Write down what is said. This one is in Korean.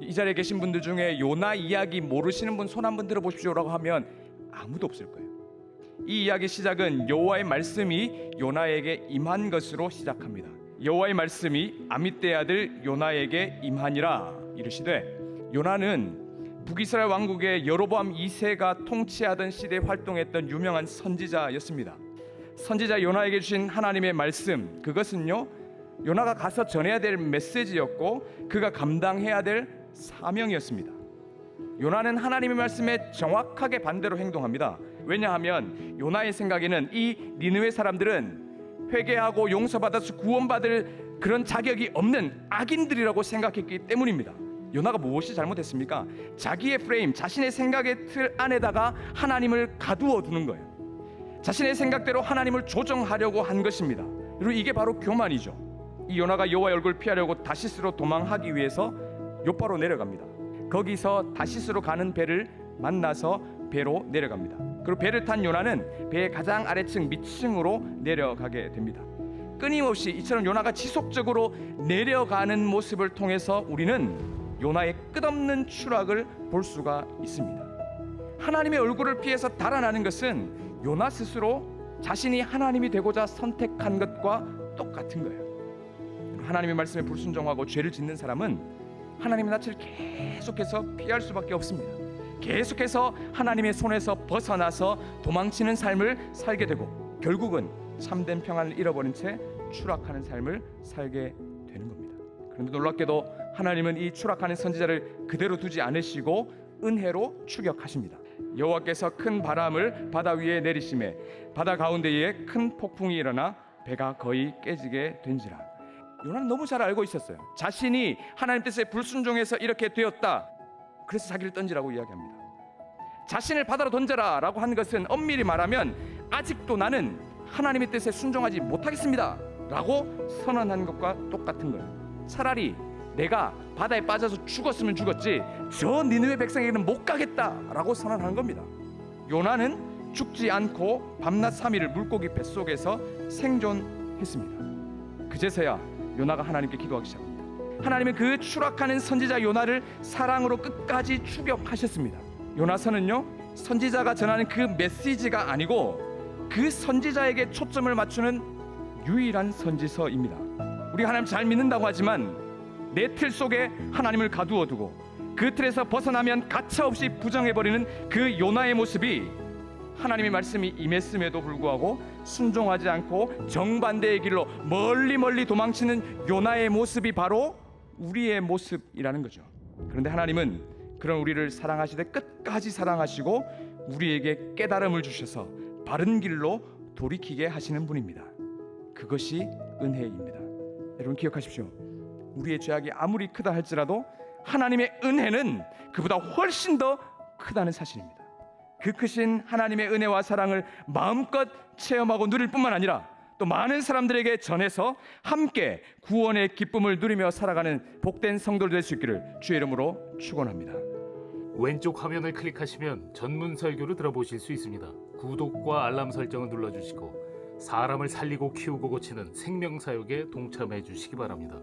이 자리에 계신 분들 중에 요나 이야기 모르시는 분 손 한번 들어보십시오라고 하면 아무도 없을 거예요. 이 이야기 시작은 여호와의 말씀이 요나에게 임한 것으로 시작합니다. 여호와의 말씀이 아미떼 아들 요나에게 임하니라 이르시되 요나는 북이스라엘 왕국의 여로보암 2세가 통치하던 시대에 활동했던 유명한 선지자였습니다. 선지자 요나에게 주신 하나님의 말씀 그것은요 요나가 가서 전해야 될 메시지였고 그가 감당해야 될 사명이었습니다. 요나는 하나님의 말씀에 정확하게 반대로 행동합니다. 왜냐하면 요나의 생각에는 이 니느웨 사람들은 회개하고 용서받아서 구원받을 그런 자격이 없는 악인들이라고 생각했기 때문입니다. 요나가 무엇이 잘못했습니까? 자기의 프레임, 자신의 생각의 틀 안에다가 하나님을 가두어 두는 거예요. 자신의 생각대로 하나님을 조정하려고 한 것입니다. 그리고 이게 바로 교만이죠. 이 요나가 여호와의 얼굴 피하려고 다시스로 도망하기 위해서 요바로 내려갑니다. 거기서 다시스로 가는 배를 만나서 배로 내려갑니다. 그리고 배를 탄 요나는 배의 가장 아래층 밑층으로 내려가게 됩니다. 끊임없이 이처럼 요나가 지속적으로 내려가는 모습을 통해서 우리는 요나의 끝없는 추락을 볼 수가 있습니다. 하나님의 얼굴을 피해서 달아나는 것은 요나 스스로 자신이 하나님이 되고자 선택한 것과 똑같은 거예요. 하나님의 말씀에 불순종하고 죄를 짓는 사람은 하나님의 낯을 계속해서 피할 수밖에 없습니다. 계속해서 하나님의 손에서 벗어나서 도망치는 삶을 살게 되고 결국은 참된 평안을 잃어버린 채 추락하는 삶을 살게 되는 겁니다. 그런데 놀랍게도 하나님은 이 추락하는 선지자를 그대로 두지 않으시고 은혜로 추격하십니다. 여호와께서 큰 바람을 바다 위에 내리심에 바다 가운데에 큰 폭풍이 일어나 배가 거의 깨지게 된지라. 요나는 너무 잘 알고 있었어요. 자신이 하나님 뜻에 불순종해서 이렇게 되었다. 그래서 자기를 던지라고 이야기합니다. 자신을 바다로 던져라라고 한 것은 엄밀히 말하면 아직도 나는 하나님의 뜻에 순종하지 못하겠습니다라고 선언한 것과 똑같은 거예요. 차라리 내가 바다에 빠져서 죽었으면 죽었지 저 니느웨 백성에게는 못 가겠다라고 선언한 겁니다. 요나는 죽지 않고 밤낮 3일을 물고기 뱃속에서 생존했습니다. 그제서야 요나가 하나님께 기도하기 시작합니다. 하나님은 그 추락하는 선지자 요나를 사랑으로 끝까지 추격하셨습니다. 요나서는요 선지자가 전하는 그 메시지가 아니고 그 선지자에게 초점을 맞추는 유일한 선지서입니다. 우리 하나님 잘 믿는다고 하지만 내 틀 속에 하나님을 가두어 두고 그 틀에서 벗어나면 가차없이 부정해버리는 그 요나의 모습이 하나님의 말씀이 임했음에도 불구하고 순종하지 않고 정반대의 길로 멀리 멀리 도망치는 요나의 모습이 바로 우리의 모습이라는 거죠. 그런데 하나님은 그런 우리를 사랑하시되 끝까지 사랑하시고 우리에게 깨달음을 주셔서 바른 길로 돌이키게 하시는 분입니다. 그것이 은혜입니다. 여러분 기억하십시오. 우리의 죄악이 아무리 크다 할지라도 하나님의 은혜는 그보다 훨씬 더 크다는 사실입니다. 그 크신 하나님의 은혜와 사랑을 마음껏 체험하고 누릴 뿐만 아니라 또 많은 사람들에게 전해서 함께 구원의 기쁨을 누리며 살아가는 복된 성도들 될수 있기를 주의 이름으로 축원합니다. 왼쪽 화면을 클릭하시면 전문 설교를 들어보실 수 있습니다. 구독과 알람 설정을 눌러주시고 사람을 살리고 키우고 고치는 생명사역에 동참해 주시기 바랍니다.